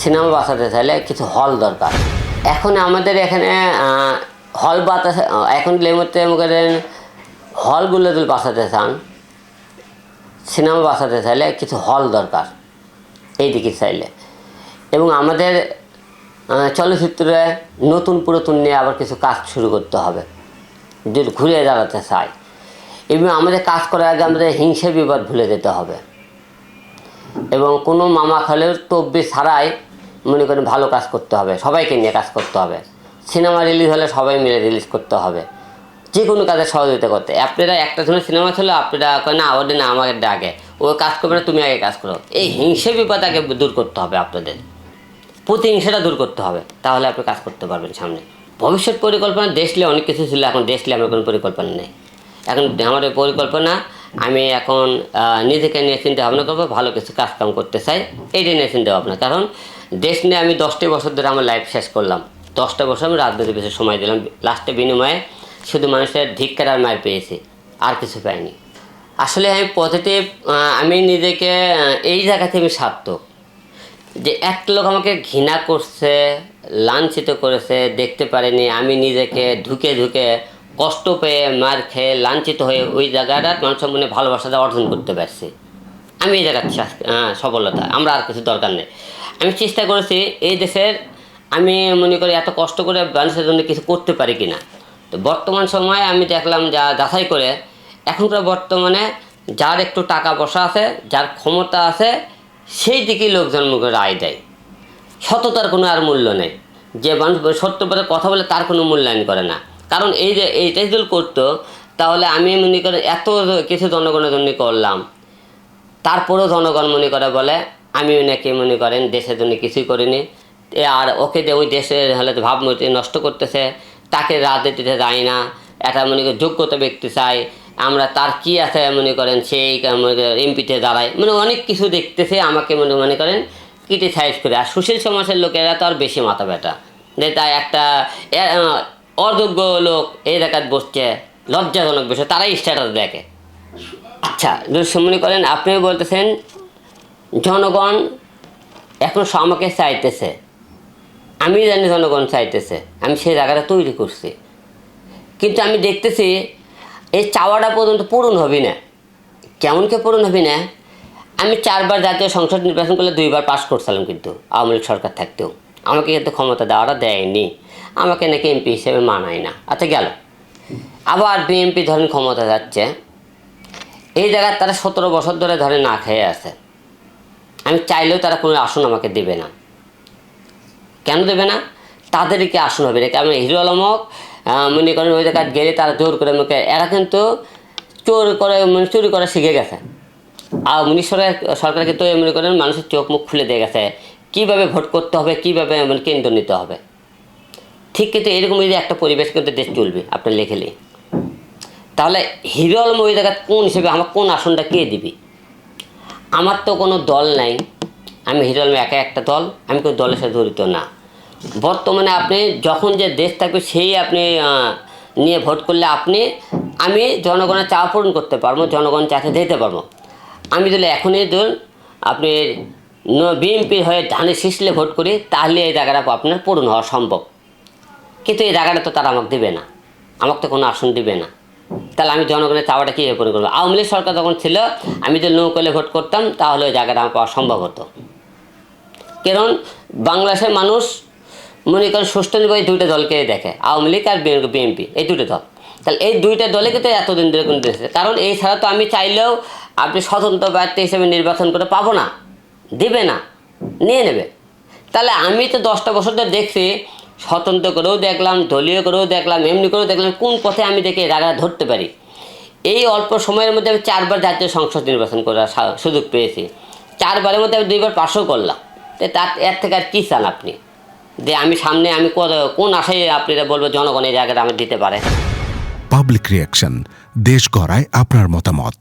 Cinema বাঁচাতে চাইলে কিছু হল দরকার। এখন আমাদের এখানে হল বাতাসে এখন লেমতে করেন হলগুলো যদি বাঁচাতে চান, সিনেমা বাঁচাতে চাইলে কিছু হল দরকার এই দিকে চাইলে। এবং আমাদের চলচ্চিত্রে নতুন পুরাতন নিয়ে আবার কিছু কাজ শুরু করতে হবে, যদি ঘুরে দাঁড়াতে চাই। এবং আমাদের কাজ করার আগে আমাদের হিংসা বিবাদ ভুলে যেতে হবে। এবং কোনো মামা খালের তব্বি ছাড়াই মনে করেন ভালো কাজ করতে হবে, সবাইকে নিয়ে কাজ করতে হবে। সিনেমা রিলিজ হলে সবাই মিলে রিলিজ করতে হবে। যে কোনো কাজে সহযোগিতা করতে। আপনারা একটা ধরনের সিনেমা ছিল, আপনারা কয়, না ওদের না, আমাকে ডাকে ও কাজ করবে না, তুমি আগে কাজ করো। এই হিংসে বিপদ আগে দূর করতে হবে আপনাদের। প্রতিহিংসাটা দূর করতে হবে। তাহলে আপনি কাজ করতে পারবেন সামনে। ভবিষ্যৎ পরিকল্পনা দেশলে অনেক কিছু ছিল, এখন দেশলে আমার কোনো পরিকল্পনা নেই। এখন আমাদের পরিকল্পনা, আমি এখন নিজেকে নিয়ে চিন্তা ভাবনা করব, ভালো কিছু কাজকাম করতে চাই। এইটাই নিয়ে চিন্তা ভাবনা। কারণ দেশ নিয়ে আমি দশটি বছর ধরে আমার লাইফ শেষ করলাম। দশটা বছর আমি রাজনীতি বেশি সময় দিলাম। লাস্টে বিনিময়ে শুধু মানুষের ধিক্কার আর মার পেয়েছি আর কিছু পাইনি। আসলে আমি পজিটিভ আমি নিজেকে এই জায়গাতে আমি সার্থক। যে এক লোক আমাকে ঘৃণা করছে লাঞ্ছিত করেছে দেখতে পারেনি আমি নিজেকে ঢুকে ঢুকে কষ্ট পেয়ে মার খেয়ে লাঞ্ছিত হয়ে ওই জায়গাটা মানুষের মনে ভালোবাসাটা অর্জন করতে পারছি। আমি এই জায়গার হ্যাঁ, সফলতা আমরা আর কিছু দরকার নেই। আমি চেষ্টা করেছি এই দেশের, আমি মনে করি এত কষ্ট করে মানুষের জন্য কিছু করতে পারি কি না তো বর্তমান সময়ে আমি দেখলাম যা যাচাই করে, এখনকার বর্তমানে যার একটু টাকা পয়সা আছে, যার ক্ষমতা আছে, সেই দিকেই লোকজন মুখে রায় দেয়। সততার কোনো আর মূল্য নেই। যে মানুষ সত্য পথে কথা বলে তার কোনো মূল্যায়ন করে না। কারণ এই যে এইটাই যদি করতো, তাহলে আমি মনে করি এত কিছু জনগণের জন্য করলাম। তারপরেও জনগণ মনে করে বলে আমি নাকি মনে করেন দেশের জন্য কিছুই করিনি। আর ওকে যে ওই দেশের হলে ভাবমূর্তি নষ্ট করতেছে, তাকে রাজনীতিতে যায় না এটা মনে করি যোগ্যতা ব্যক্তি চাই, আমরা তার কি আছে মনে করেন সেই এমপিতে দাঁড়ায়। মানে অনেক কিছু দেখতেছে, আমাকে মনে মনে করেন ক্রিটিসাইজ করে। আর সুশীল সমাজের লোকেরা তো আর বেশি মাথা ব্যথা যে তাই একটা অযোগ্য লোক এই জায়গায় বসছে, লজ্জাজনক বিষয়, তারাই স্ট্যাটাস দেখে। আচ্ছা যদি মনে করেন আপনি বলতেছেন জনগণ এখন আমাকে চাইতেছে। আমি জানি জনগণ চাইতেছে। আমি সেই জায়গাটা তৈরি করছি। কিন্তু আমি দেখতেছি এই চাওয়াটা পর্যন্ত পূরণ হবে না। কেমন কে পূরণ হবে না, আমি চারবার জাতীয় সংসদ নির্বাচন করলে দুইবার পাশ করছিলাম কিন্তু আওয়ামী লীগ সরকার থাকতেও। আমাকে কিন্তু ক্ষমতা দেওয়াটা দেয়নি। আমাকে নাকি এমপি হিসেবে মানায় না। আচ্ছা গেল। আবার বিএমপি ধরেন ক্ষমতা যাচ্ছে। এই জায়গায় তারা সতেরো বছর ধরে ধরে না খেয়ে আছে। আমি চাইলেও তারা কোনো আসন আমাকে দেবে না। কেন দেবে না? তাদেরকে আসন হবে। রেখে আমি হিরো আলমক মনে করেন ওই জায়গায় গেলে তারা জোর করে আমাকে, এরা কিন্তু চোর করে মানে চুরি করা শিখে গেছে। আর উনি সরকার সরকার কিন্তু মনে করেন মানুষের চোখ মুখ খুলে দিয়ে গেছে। কীভাবে ভোট করতে হবে, কীভাবে মানে কেন্দ্র নিতে হবে? ঠিক কিন্তু এরকম যদি একটা পরিবেশ কিন্তু দেশ চলবে, আপনার লেখেলে তাহলে হিরো আলম ওই জায়গায় কোন হিসেবে, আমার কোন আসনটা কে দিবি? আমার তো কোনো দল নাই। আমি হিরো আলম একা একটা দল, আমি কোনো দলের সাথে জড়িত না। বর্তমানে আপনি যখন যে দেশ থাকবে, সেই আপনি নিয়ে ভোট করলে আপনি, আমি জনগণের চাওয়া পূরণ করতে পারব, জনগণ চাতে দিতে পারব। আমি যদি এখনই ধরুন আপনি বিএনপি হয়ে ধানে শীষলে ভোট করি, তাহলে এই জায়গাটা আপনার পূরণ হওয়া সম্ভব। কিন্তু এই জায়গাটা তো তারা আমাকে দেবে না। আমাকে তো কোনো আসন দেবে না। তাহলে আমি জনগণের চাওয়াটা কীভাবে পূরণ করব? আওয়ামী লীগ সরকার যখন ছিল, আমি যদি নৌকলে ভোট করতাম, তাহলে ওই জায়গাটা আমার পাওয়া সম্ভব হতো। কারণ বাংলাদেশের মানুষ মনে করেন সুষ্ঠুভাবে এই দুইটা দলকে দেখে, আওয়ামী লীগ আর বিএনপি এই দুটো দল। তাহলে এই দুইটা দলে কিন্তু এতদিন ধরে কোনো দিয়েছে কারণ এই ছাড়া তো আমি চাইলেও আপনি স্বতন্ত্র প্রার্থী হিসেবে নির্বাচন করে পাবো না, দিবে না, নিয়ে নেবে। তাহলে আমি তো দশটা বছর ধরে দেখছি স্বতন্ত্র করেও দেখলাম, দলীয় করেও দেখলাম, এমনি করেও দেখলাম, কোন পথে আমি দেখে জায়গা ধরতে পারি। এই অল্প সময়ের মধ্যে আমি চারবার জাতীয় সংসদ নির্বাচন করার সুযোগ পেয়েছি। চারবারের মধ্যে আমি দুইবার পাশও করলাম। তো তার এর থেকে আর কী চান আপনি? যে আমি সামনে আমি কোন আশায় আপনারা বলব, জনগণ এই জায়গাটা আমি দিতে পারে? পাবলিক রিয়াকশন দেশ গড়ায় আপনার মতামত।